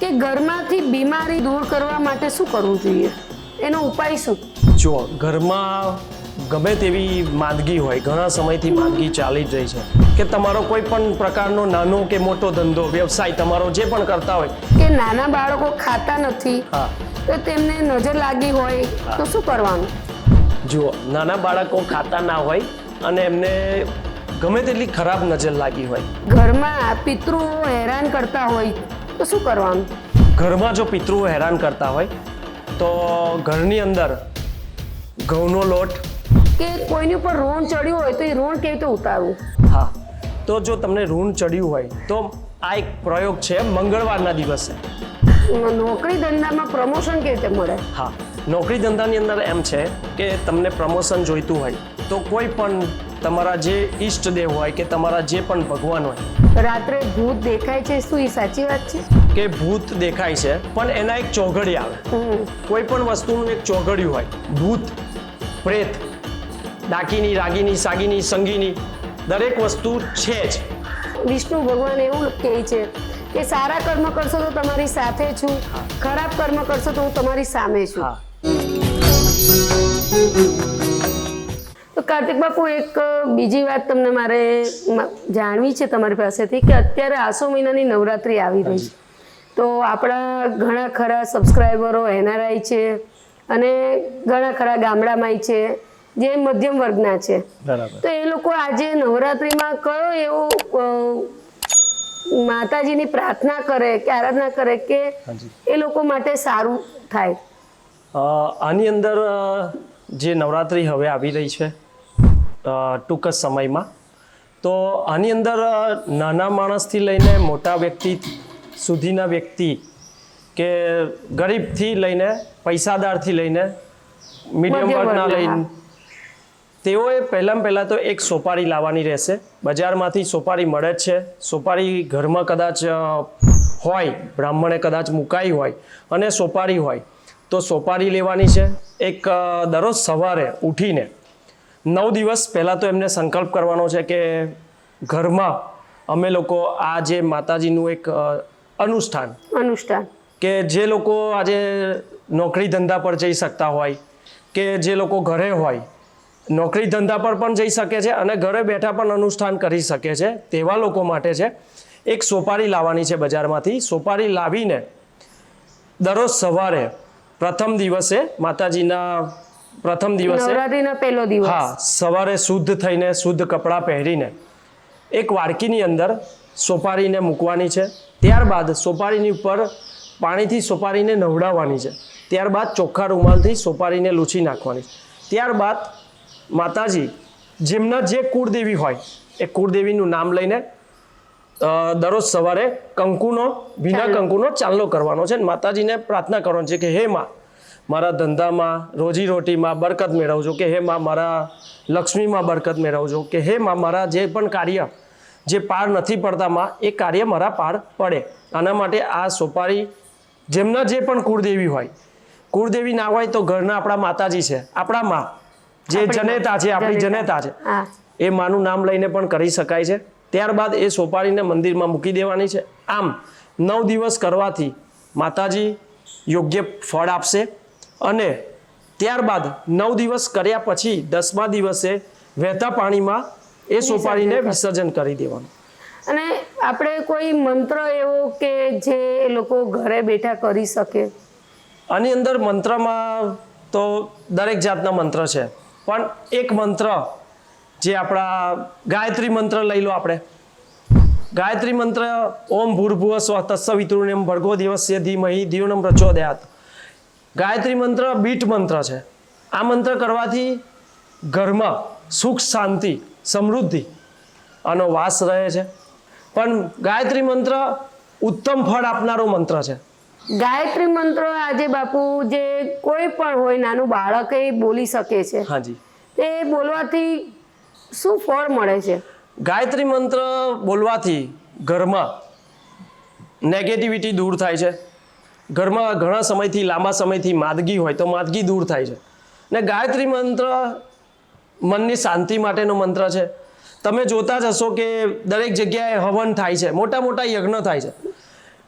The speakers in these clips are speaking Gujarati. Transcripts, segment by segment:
કે ઘરમાંથી બીમારી દૂર કરવા માટે શું કરવું જોઈએ? એનો ઉપાય શું? જો ઘરમાં ગમે તેવી માંદગી હોય ઘણા સમયથી માંદગી ચાલી જ રહી છે કે તમારો કોઈ પણ પ્રકારનો નાનો કે મોટો ધંધો વ્યવસાય તમારો જે પણ કરતા હોય. કે નાના બાળકો ખાતા નથી તો તેમને નજર લાગી હોય તો શું કરવાનું? જુઓ નાના બાળકો ખાતા ના હોય અને એમને ગમે તેટલી ખરાબ નજર લાગી હોય. ઘરમાં પિતૃઓ હેરાન કરતા હોય તો શું કરવાનું? ઘરમાં જો પિતૃ હેરાન કરતા હોય તો ઘરની અંદર ઘઉંનો લોટ. કે કોઈની ઉપર ઋણ ચડ્યું હોય તો એ ઋણ કેવી રીતે ઉતારવું? હા તો જો તમને ઋણ ચડ્યું હોય તો આ એક પ્રયોગ છે મંગળવારના દિવસે. નોકરી ધંધામાં પ્રમોશન કેવી રીતે મળે? હા નોકરી ધંધાની અંદર એમ છે કે તમને પ્રમોશન જોઈતું હોય તો કોઈ પણ તમારા જે ઈષ્ટદેવ હોય કે તમારા જે પણ ભગવાન હોય. રાત્રે ભૂત દેખાય છે શું એ સાચી વાત છે? કે ભૂત દેખાય છે પણ એના એક ચોઘડી આવે. કોઈ પણ વસ્તુનું એક ચોઘડિયું હોય. ભૂત પ્રેત ડાકીની રાગીની સાગીની સંગીની દરેક વસ્તુ છે જ. વિષ્ણુ ભગવાન એવું કહે છે કે સારા કર્મ કરશો તો તમારી સાથે છું. ખરાબ કર્મ કરશો તો હું તમારી સામે છું. કાર્તિક બાપુ એક બીજી વાત તમને મારે જાણવી છે તમારી પાસેથી કે અત્યારે આસો મહિનાની નવરાત્રિ આવી રહી છે. તો આપણા ઘણા ખરા સબસ્ક્રાઈબરો એનઆરઆઈ છે અને ઘણા ખરા ગામડામાંય છે જે મધ્યમ વર્ગના છે. તો એ લોકો આજે નવરાત્રિમાં કયો એવો માતાજીની પ્રાર્થના કરે કે આરાધના કરે કે એ લોકો માટે સારું થાય? આની અંદર જે નવરાત્રિ હવે આવી રહી છે ટૂંક જ સમયમાં. તો આની અંદર નાના માણસથી લઈને મોટા વ્યક્તિ સુધીના વ્યક્તિ કે ગરીબથી લઈને પૈસાદારથી લઈને મીડિયમ વર્ગના, લઈને તેઓએ પહેલાં પહેલાં તો એક સોપારી લાવવાની રહેશે. બજારમાંથી સોપારી મળે જ છે. સોપારી ઘરમાં કદાચ હોય બ્રાહ્મણે કદાચ મુકાઈ હોય અને સોપારી હોય. તો સોપારી લેવાની છે. એક દરરોજ સવારે ઉઠીને નવ દિવસ પહેલાં તો એમને સંકલ્પ કરવાનો છે કે ઘરમાં અમે લોકો આ જે માતાજીનું એક અનુષ્ઠાન અનુષ્ઠાન. કે જે લોકો આજે નોકરી ધંધા પર જઈ શકતા હોય કે જે લોકો ઘરે હોય નોકરી ધંધા પર પણ જઈ શકે છે અને ઘરે બેઠા પણ અનુષ્ઠાન કરી શકે છે તેવા લોકો માટે છે. એક સોપારી લાવવાની છે બજારમાંથી. સોપારી લાવીને દરરોજ સવારે પ્રથમ દિવસે માતાજીના પ્રથમ દિવસે? નવરાત્રીનો પહેલો દિવસ. હા સવારે શુદ્ધ થઈને શુદ્ધ કપડાં પહેરીને એક વાડકીની અંદર સોપારીને મૂકવાની છે. ત્યારબાદ સોપારીની ઉપર પાણીથી સોપારીને નવડાવવાની છે. ત્યારબાદ ચોખ્ખા રૂમાલથી સોપારીને લૂછી નાખવાની છે. ત્યારબાદ માતાજી જેમના જે કુળદેવી હોય એ કુળદેવીનું નામ લઈને દરરોજ સવારે કંકુનો ભીના કંકુનો ચાલો કરવાનો છે. અને માતાજીને પ્રાર્થના કરવાની છે કે હે માં મારા ધંધામાં રોજી રોટીમાં બરકત મેળવજો કે હે માં મારા લક્ષ્મીમાં બરકત મેળવજો કે હે માં મારા જે પણ કાર્ય જે પાર નથી પડતા માં એ કાર્ય મારા પાર પડે. આના માટે આ સોપારી જેમના જે પણ કુળદેવી હોય કુળદેવી ના હોય તો ઘરના આપણા માતાજી છે આપણા માં. જે જનેતા છે આપણી. જનેતા. છે. એ માનું નામ લઈને પણ કરી શકાય છે. ત્યારબાદ એ સોપારીને મંદિરમાં મૂકી દેવાની છે. આમ નવ દિવસ કરવાથી માતાજી યોગ્ય ફળ આપશે. અને ત્યારબાદ નવ દિવસ કર્યા પછી દસમા દિવસે વહેતા પાણીમાં એ સોપારીને વિસર્જન કરી દેવાનું. અને આપણે કોઈ મંત્ર એવો કે જે લોકો ઘરે બેઠા કરી શકે? આની અંદર મંત્રમાં તો દરેક જાતના મંત્ર છે. પણ એક મંત્ર જે આપણા ગાયત્રી મંત્ર લઈ લો આપણે. ગાયત્રી મંત્ર ઓમ ભૂર્ભુવ સ્વ તત્સવિતુર્યમ ભર્ગો દિવસ્ય ધીમહિ દિયોનમ પ્રચોદયાત ગાયત્રી મંત્ર બીટ મંત્ર છે. આ મંત્ર કરવાથી ઘરમાં સુખ શાંતિ સમૃદ્ધિ આનો વાસ રહે છે. પણ ગાયત્રી મંત્ર ઉત્તમ ફળ આપનારો મંત્ર છે. ગાયત્રી મંત્ર આજે બાપુ જે કોઈ પણ હોય નાનું બાળક એ બોલી શકે છે. હાજી. તે બોલવાથી શું ફળ મળે છે? ગાયત્રી મંત્ર બોલવાથી ઘરમાં નેગેટિવિટી દૂર થાય છે. ઘરમાં ઘણા સમયથી, લાંબા સમયથી માદગી હોય તો માદગી દૂર થાય છે. ને ગાયત્રી મંત્ર મનની શાંતિ માટેનો મંત્ર છે. તમે જોતા જ હશો કે દરેક જગ્યાએ હવન થાય છે. મોટા મોટા યજ્ઞ થાય છે.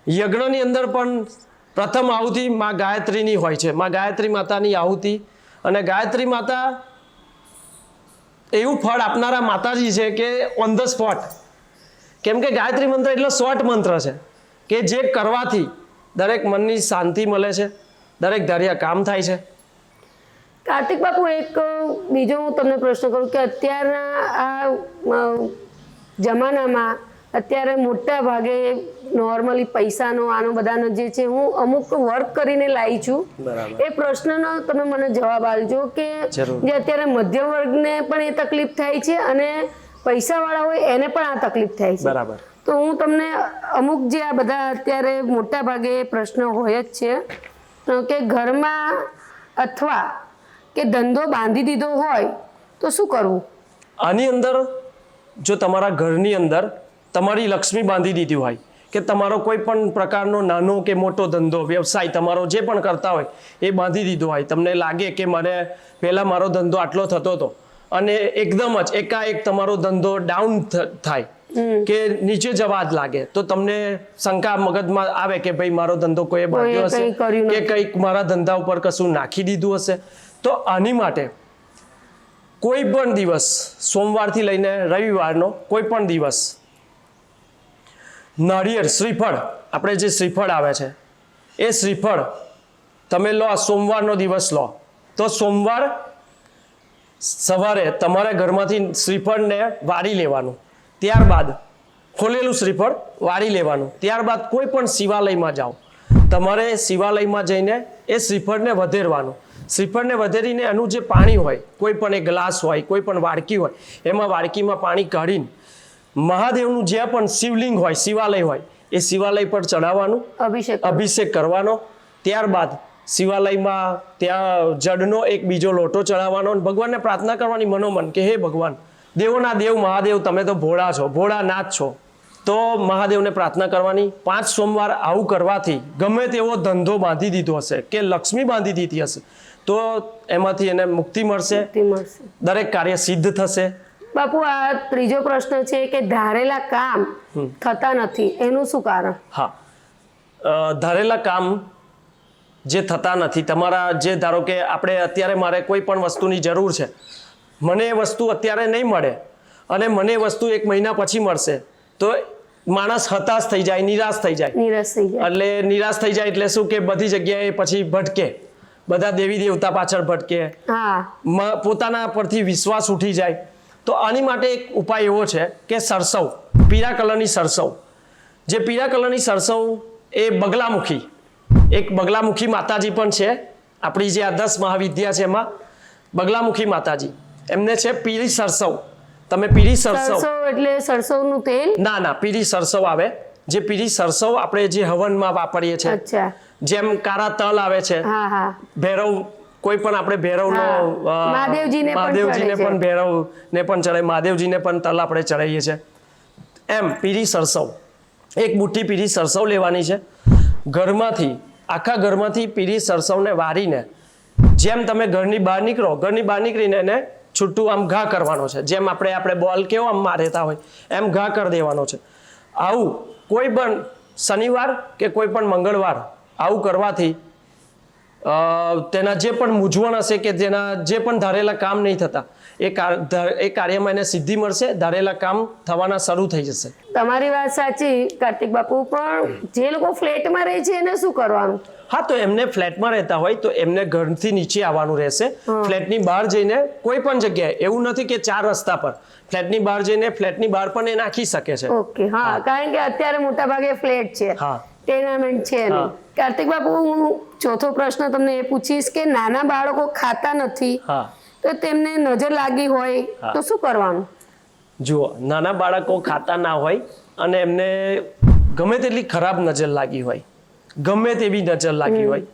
યજ્ઞની અંદર પણ પ્રથમ આહુતિ માં ગાયત્રીની હોય છે. માં ગાયત્રી માતાની આહુતિ અને ગાયત્રી માતા એવું ફળ આપનારા માતાજી છે કે ઓન ધ સ્પોટ કેમ કે ગાયત્રી મંત્ર એટલો શોર્ટ મંત્ર છે કે જે કરવાથી દરેક મનની શાંતિ મળે છે દરેક ધાર્યા કામ થાય છે. કાર્તિક બાપુ એક બીજો હું તમને પ્રશ્ન કરું કે અત્યારના આ જમાનામાં અત્યારે મોટા ભાગે નોર્મલી પૈસાનો આનો બધાનો જે છે હું અમુક વર્ક કરીને લાવી છું. એ પ્રશ્નનો તમે મને જવાબ આપજો કે જે અત્યારે મધ્યમ વર્ગને પણ એ તકલીફ થાય છે અને પૈસાવાળા હોય એને પણ આ તકલીફ થાય છે. બરાબર. તો હું તમને અમુક જે આ બધા અત્યારે મોટા ભાગે પ્રશ્ન હોય જ છે કે ઘરમાં અથવા કે ધંધો બાંધી દીધો હોય, તો શું કરવું? આની અંદર જો તમારા ઘરની અંદર તમારી લક્ષ્મી બાંધી દીધી હોય, કે તમારો કોઈ પણ પ્રકારનો નાનો કે મોટો ધંધો, વ્યવસાય તમારો જે પણ કરતા હોય, એ બાંધી દીધો હોય, તમને લાગે કે મને પહેલાં મારો ધંધો આટલો થતો હતો, અને એકદમ જ એકાએક તમારો ધંધો ડાઉન થાય. કે નીચે જવા જ લાગે. તો તમને શંકા મગજમાં આવે કે ભાઈ મારો ધંધો કોઈ બાંધ્યો હશે? કે કંઈક મારા ધંધા ઉપર કશું નાખી દીધું હશે? તો આની માટે કોઈ પણ દિવસ સોમવારથી લઈને રવિવારનો કોઈ પણ દિવસ નાળિયેર શ્રીફળ આપણે જે શ્રીફળ આવે છે એ શ્રીફળ તમે લો સોમવારનો દિવસ લો. તો સોમવાર સવારે તમારા ઘરમાંથી શ્રીફળને વારી લેવાનું. ત્યારબાદ ખોલેલું શ્રીફળ વાળી લેવાનું. ત્યારબાદ કોઈ પણ શિવાલયમાં જાઓ. તમારે શિવાલયમાં જઈને એ શ્રીફળને વધેરવાનું. શ્રીફળને વધેરીને એનું જે પાણી હોય કોઈ પણ એ ગ્લાસ હોય કોઈ પણ વાડકી હોય એમાં વાડકીમાં પાણી કાઢીને મહાદેવનું જ્યાં પણ શિવલિંગ હોય શિવાલય હોય એ શિવાલય પર ચડાવવાનું અભિષેક અભિષેક કરવાનો. ત્યારબાદ શિવાલયમાં ત્યાં જડનો એક બીજો લોટો ચડાવવાનો અને ભગવાનને પ્રાર્થના કરવાની મનોમન કે હે ભગવાન દેવોના દેવ મહાદેવ તમે તો ભોળા છો ભોળાનાથ છો. તો મહાદેવને પ્રાર્થના કરવાની પાંચ સોમવાર આવું કરવાથી ગમે તેવો ધંધો બાંધી દીધો હશે કે લક્ષ્મી બાંધી દીધી હશે તો એમાંથી એને મુક્તિ મળશે. દરેક કાર્ય સિદ્ધ થશે. બાપુ આ ત્રીજો પ્રશ્ન છે કે ધારેલા કામ થતા નથી એનું શું કારણ? હા. ધારેલા કામ જે થતા નથી તમારા જે ધારો કે આપણે અત્યારે મારે કોઈ પણ વસ્તુની જરૂર છે મને એ વસ્તુ અત્યારે નહીં મળે અને મને એ વસ્તુ એક મહિના પછી મળશે. તો માણસ હતાશ થઈ જાય નિરાશ થઈ જાય. નિરાશ થઈ જાય. એટલે નિરાશ થઈ જાય એટલે શું કે બધી જગ્યાએ પછી ભટકે. બધા દેવી દેવતા પાછળ ભટકે. પોતાના પરથી વિશ્વાસ ઉઠી જાય. તો આની માટે એક ઉપાય એવો છે કે સરસવ પીળા કલરની સરસવ. જે પીળા કલરની સરસવ એ બગલામુખી. એક બગલામુખી માતાજી પણ છે. આપણી જે આ દસ મહાવિદ્યા છે એમાં બગલામુખી માતાજી. એમને છે પીળી સરસવ. તમે પીળી સરસવ. એટલે સરસવનું તેલ? ના ના પીળી સરસવ આવે. જે પીળી સરસવ આપણે જે હવનમાં વાપરીએ છીએ. જેમ કારા તલ આવે છે. ભૈરવ કોઈ પણ આપણે ભેરવનો. અ, મહાદેવજીને પણ ભેરવ ને પણ ચડાય મહાદેવજીને પણ તલ આપણે ચડાવીએ છીએ. એમ પીળી સરસવ. એક મુઠ્ઠી પીળી સરસવ લેવાની છે. ઘરમાંથી આખા ઘરમાંથી પીળી સરસવને વારીને જેમ તમે ઘરની બહાર નીકળો ઘરની બહાર નીકળીને એને છૂટું આમ ઘા કરવાનો છે. જેમ આપણે આપણે બોલ કેવો આમ મારેતા હોય, એમ ઘા કરી દેવાનો છે. આવું કોઈ પણ શનિવાર કે કોઈ પણ મંગળવાર આવું કરવાથી તેના જે પણ મૂંઝવણ હશે કે જેના જે પણ ધારેલા કામ નહીં થતા, એ એ કાર્યમાં એને સિદ્ધિ મળશે, ધારેલા કામ થવાના શરૂ થઈ જશે. તમારી વાત સાચી, કાર્તિક બાપુ, પણ જે લોકો ફ્લેટમાં રહે છે એને શું કરવાનું? હા તો એમને ફ્લેટમાં રહેતા હોય તો એમને ઘરથી નીચે આવવાનું રહેશે. ફ્લેટની બહાર જઈને કોઈ પણ જગ્યાએ એવું નથી કે ચાર રસ્તા પર. ફ્લેટની બહાર જઈને ફ્લેટની બહાર પણ એ નાખી શકે છે. ઓકે હા કારણ કે અત્યારે મોટા ભાગે ફ્લેટ છે. હા. ટેનામેન્ટ છે કાર્તિક બાપુ હું ચોથો પ્રશ્ન તમને એ પૂછીશ કે નાના બાળકો ખાતા નથી તો તેમને નજર લાગી હોય તો શું કરવાનું? જુઓ નાના બાળકો ખાતા ના હોય અને એમને ગમે તેટલી ખરાબ નજર લાગી હોય. ગમે તેવી નજર લાગી હોય.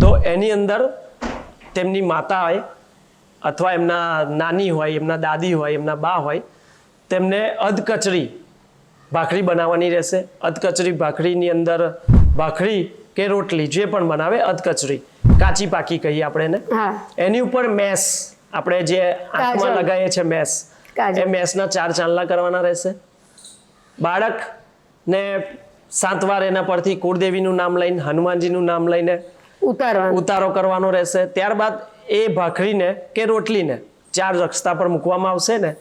તો એની અંદર તેમની માતા હોય અથવા એમના નાની હોય એમના દાદી હોય એમના બા હોય તેમને અધકચરી ભાખરી બનાવવાની રહેશે. અધકચરી ભાખરીની અંદર ભાખરી કે રોટલી જે પણ બનાવે અધકચરી. કાચી પાકી કહીએ આપણે એને. એની ઉપર મેસ. આપણે જે આંખમાં લગાવીએ છીએ મેસ. એ મેસના ચાર ચાંદલા કરવાના રહેશે. બાળકને સાત વાર એના પરથી કુળદેવીનું નામ લઈને હનુમાનજીનું નામ લઈને ઉતારો કરવાનો રહેશે. ત્યારબાદ એ ભાખરીને કે રોટલીને ચાર રસ્તા પર મૂકવામાં આવશે ને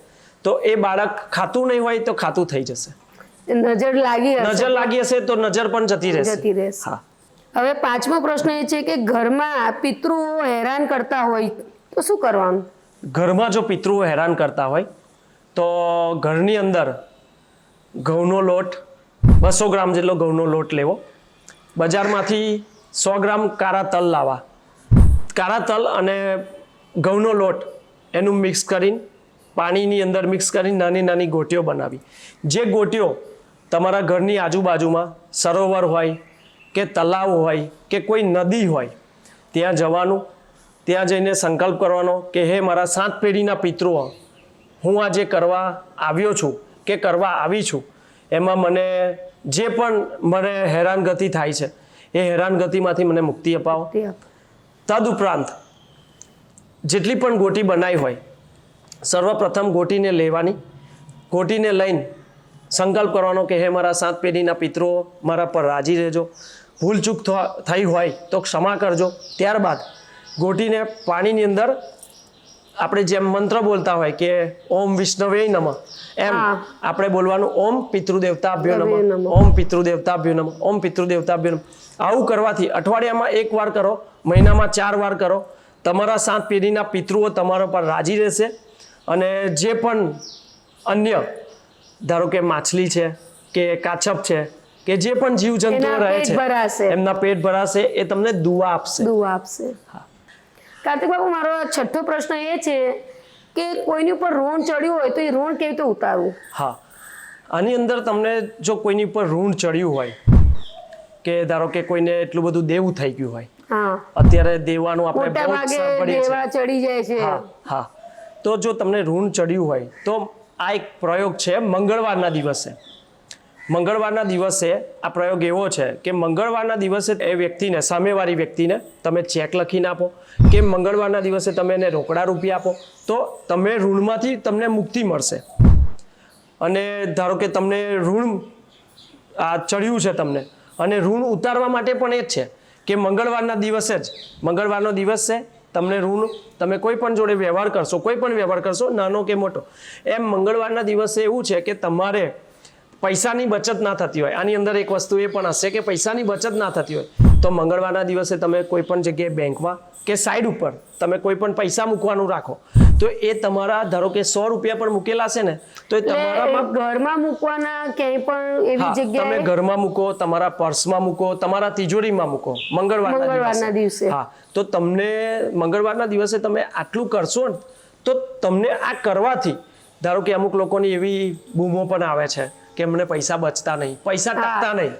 તો એ બાળક ખાતું નહીં હોય તો ખાતું થઈ જશે. નજર લાગી નજર લાગી હશે તો નજર પણ જતી રહેશે. જતી રહેશે. હા. હવે પાંચમો પ્રશ્ન એ છે કે ઘરમાં પિતૃઓ હેરાન કરતા હોય તો શું કરવાનું? ઘરમાં જો પિતૃઓ હેરાન કરતા હોય તો ઘરની અંદર ઘઉંનો લોટ બસો ગ્રામ જેટલો ઘઉંનો લોટ લેવો. બજારમાંથી સો ગ્રામ કારા તલ લાવવા કાળા તલ અને ઘઉંનો લોટ એનું મિક્સ કરીને, પાણીની અંદર મિક્સ કરીને નાની નાની ગોટીઓ બનાવી. જે ગોટીઓ તમારા ઘરની આજુબાજુમાં સરોવર હોય કે તલાવ હોય કે કોઈ નદી હોય, ત્યાં જવાનું, ત્યાં જઈને સંકલ્પ કરવાનો કે, હે મારા સાત પેઢીના પિતૃઓ, હું આજે કરવા આવ્યો છું કે કરવા આવી છું. એમાં મને જે પણ મને હેરાનગતિ થાય છે એ હેરાનગતિમાંથી મને મુક્તિ અપાવો. તે આપ. તદુપરાંત જેટલી પણ ગોટી બનાવી હોય સર્વપ્રથમ ગોટીને લેવાની ગોટીને લઈને સંકલ્પ કરવાનો કે હે મારા સાત પેઢીના પિત્રો મારા પર રાજી રહેજો. ભૂલચૂક થઈ હોય તો ક્ષમા કરજો. ત્યારબાદ ગોટીને પાણીની અંદર આપણે જેમ મંત્ર બોલતા હોય કે ઓમ વિષ્ણવે નમઃ એમ આપણે બોલવાનું ઓમ પિતૃદેવતાભ્યો દેવતાભ્યો નમઃ. ઓમ પિતૃદેવતાભ્યો નમઃ ઓમ પિતૃદેવતાભ્યો નમઃ. આવું કરવાથી અઠવાડિયામાં એક વાર કરો મહિનામાં ચાર વાર કરો. તમારા સાત પેઢીના પિતૃઓ તમારા પર રાજી રહેશે અને જે પણ અન્ય ધારો કે માછલી છે કે કાચપ છે કે જે પણ જીવજંતુઓ રહે છે એમના પેટ ભરાશે એ તમને દુવા આપશે. દુવા આપશે. કાર્તિક બાબુ મારો છઠ્ઠો પ્રશ્ન એ છે કે કોઈની ઉપર ઋણ ચડ્યું હોય તો એ ઋણ કેવી રીતે ઉતારવું? હા. આની અંદર તમને જો કોઈની ઉપર ઋણ ચડ્યું હોય કે ધારો કે કોઈને એટલું બધું દેવું થઈ ગયું હોય હા. અત્યારે દેવાનું આપણે બહુ સાંભળીએ છીએ. ચડી જાય છે. હા. તો જો તમને ઋણ ચડ્યું હોય તો આ એક પ્રયોગ છે મંગળવારના દિવસે. મંગળવારના દિવસે આ પ્રયોગ એવો છે કે મંગળવારના દિવસે એ વ્યક્તિને, સામેવાળી વ્યક્તિને તમે ચેક લખીને આપો કે મંગળવારના દિવસે તમે એને રોકડા રૂપિયા આપો તો તમે ઋણમાંથી તમને મુક્તિ મળશે. અને ધારો કે તમને ઋણ આ ચડ્યું છે તમને, અને ઋણ ઉતારવા માટે પણ એ જ છે કે મંગળવારના દિવસે જ, મંગળવારનો દિવસ છે તમને ઋણ તમે કોઈ પણ જોડે વ્યવહાર કરશો, કોઈ પણ વ્યવહાર કરશો, નાનો કે મોટો. એમ મંગળવારના દિવસે એવું છે કે તમારે પૈસાની બચત ના થતી હોય. આની અંદર એક વસ્તુ એ પણ હશે કે પૈસાની બચત ના થતી હોય. તો મંગળવારના દિવસે તમે કોઈ પણ જગ્યાએ બેંકમાં કે સાઈડ ઉપર તમે કોઈ પણ પૈસા મૂકવાનું રાખો. તો એ તમારા ધારો કે સો રૂપિયા પણ મૂકેલા છે ને તો એ તમારામાં ઘરમાં મૂકવાના ક્યાંય પણ એવી જગ્યાએ? તમે ઘરમાં મૂકો તમારા પર્સમાં મૂકો તમારા તિજોરીમાં મૂકો મંગળવારના દિવસે. હા તો તમને મંગળવારના દિવસે તમે આટલું કરશો ને તો તમને આ કરવાથી ધારો કે અમુક લોકોની એવી બૂમો પણ આવે છે. કે એમને પૈસા બચતા નહીં પૈસા ટકતા નહીં.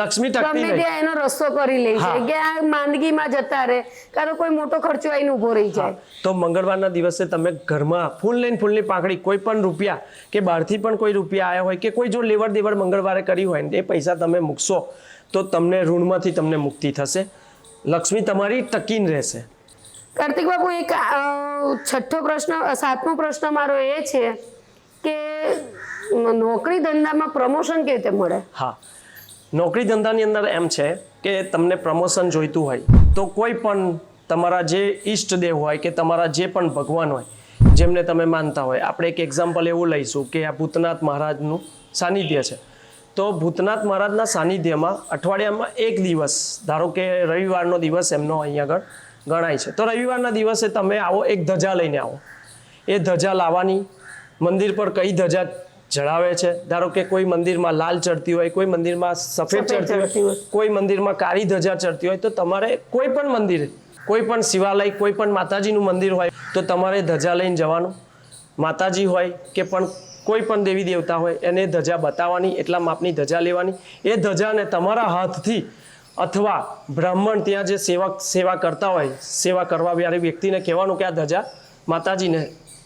લક્ષ્મી ટકતી નહીં. ત્યાં એનો રસ્તો કરી લે છે. કે આ માંદગીમાં જતા રહે કારણ કોઈ મોટો ખર્ચો આવીને ઊભો રહી જાય. તો મંગળવારના દિવસે તમે ઘરમાં ફૂલ લઈને ફૂલની પાંખડી કોઈ પણ રૂપિયા કે બહારથી પણ કોઈ રૂપિયા આવ્યા હોય કે કોઈ જો લેવડ દેવડ મંગળવારે કરી હોય ને એ પૈસા તમે મૂકશો તો તમને ઋણમાંથી તમને મુક્તિ થશે. લક્ષ્મી તમારી ટકીન રહેશે. કાર્તિક બાબુ એક છઠ્ઠો પ્રશ્ન સાતમો પ્રશ્ન મારો એ છે કે નોકરી ધંધામાં પ્રમોશન કેવી રીતે મળે? હા. નોકરી ધંધાની અંદર એમ છે કે તમને પ્રમોશન જોઈતું હોય, તો કોઈ પણ તમારા જે ઈષ્ટદેવ હોય કે તમારા જે પણ ભગવાન હોય, જેમને તમે માનતા હોય, આપણે એક એક્ઝામ્પલ એવું લઈશું કે આ ભૂતનાથ મહારાજનું સાનિધ્ય છે. તો ભૂતનાથ મહારાજના સાનિધ્યમાં અઠવાડિયામાં એક દિવસ, ધારો કે રવિવારનો દિવસ એમનો અહીં આગળ ગણાય છે. તો રવિવારના દિવસે તમે આવો, એક ધજા લઈને આવો. એ ધજા લાવવાની, મંદિર પર કઈ ધજા ચડાવે છે. ધારો કે કોઈ મંદિરમાં લાલ ચડતી હોય કોઈ મંદિરમાં સફેદ ચડતી હોય. કોઈ મંદિરમાં કાળી ધજા ચડતી હોય તો તમારે કોઈ પણ મંદિર કોઈ પણ શિવાલય કોઈ પણ માતાજીનું મંદિર હોય તો તમારે ધજા લઈને જવાનું. માતાજી હોય કે પણ કોઈ પણ દેવી દેવતા હોય એને ધજા બતાવવાની એટલા માપની ધજા લેવાની. એ ધજાને તમારા હાથથી અથવા બ્રાહ્મણ ત્યાં જે સેવક સેવા કરતા હોય સેવા કરવા વાળી વ્યક્તિને કહેવાનું કે આ ધજા માતાજીને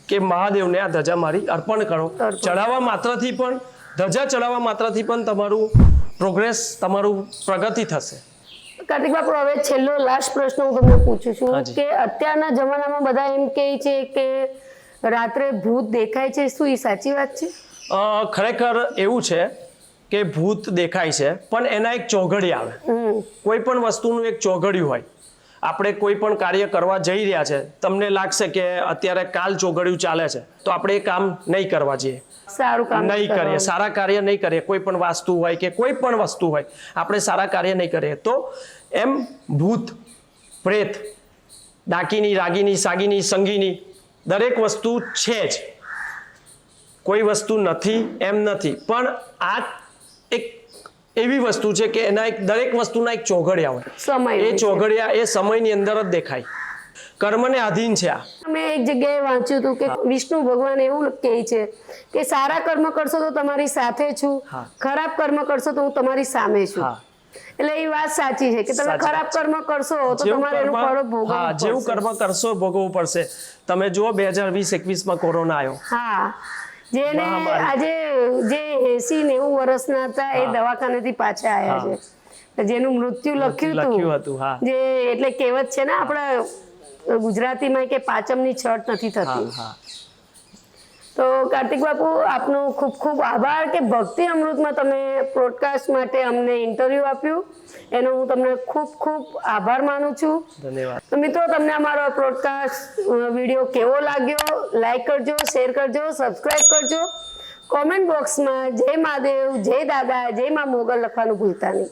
કે મહાદેવને આ ધજા મારી અર્પણ કરો. ચડાવવા માત્રથી પણ ધજા ચડાવવા માત્રથી પણ તમારું પ્રોગ્રેસ તમારું પ્રગતિ થશે. કાર્તિક બાપુ હવે છેલ્લો લાસ્ટ પ્રશ્ન હું તમને પૂછું છું કે અત્યારના જમાનામાં બધા એમ કહે છે કે રાત્રે ભૂત દેખાય છે શું એ સાચી વાત છે? ખરેખર એવું છે કે ભૂત દેખાય છે પણ એના એક ચોઘડી આવે. કોઈ પણ વસ્તુનું એક ચોઘડિયું હોય આપણે કોઈ પણ કાર્ય કરવા જઈ રહ્યા છે તમને લાગશે કે અત્યારે કાલ ચોગડિયું ચાલે છે તો આપણે એ કામ નહીં કરવા જઈએ. સારું કામ નહીં કરીએ સારા કાર્ય નહીં કરીએ કોઈ પણ વાસ્તુ હોય કે કોઈ પણ વસ્તુ હોય આપણે સારા કાર્ય નહીં કરીએ. તો એમ ભૂત પ્રેત ડાકીની રાગીની સાગીની સંગીની દરેક વસ્તુ છે જ. કોઈ વસ્તુ નથી એમ નથી. પણ આ એક એવી વસ્તુ છે કે એના એક દરેક વસ્તુના એક ચોઘડિયા હોય. એ ચોઘડિયા એ સમયની અંદર જ દેખાય. કર્મને આધીન છે આ. મેં એક જગ્યાએ વાંચ્યું હતું કે વિષ્ણુ ભગવાન એવું કહે છે કે સારા કર્મ કરશો તો તમારી સાથે છું ખરાબ કર્મ કરશો તો હું તમારી સામે છું. એટલે એ વાત સાચી છે કે તમે ખરાબ કર્મ કરશો તો તમારે એનું ફળ ભોગવવું પડશે જેવું કર્મ કરશો ભોગવવું પડશે. તમે જુઓ બે હજાર વીસ એકવીસમાં કોરોના આવ્યો. હા. જેને આજે જે એસી નેવું વર્ષના હતા એ. દવાખાનેથી પાછા આવ્યા છે. જેનું મૃત્યુ લખ્યું હતું, જે એટલે કહેવત છે ને આપણા ગુજરાતીમાં કે પાચમની છટ નથી થતી. તો કાર્તિક બાપુ આપનો ખૂબ ખૂબ આભાર કે ભક્તિ અમૃતમાં તમે પોડકાસ્ટ માટે અમને ઇન્ટરવ્યૂ આપ્યું. એનો હું તમને ખૂબ ખૂબ આભાર માનું છું. ધન્યવાદ. મિત્રો તમને અમારો પ્રોડકાસ્ટ વીડિયો કેવો લાગ્યો? લાઈક કરજો શેર કરજો સબસ્ક્રાઈબ કરજો. કોમેન્ટ બોક્સમાં જય મહાદેવ જય દાદા જય મા મોગલ લખવાનું ભૂલતા નહીં.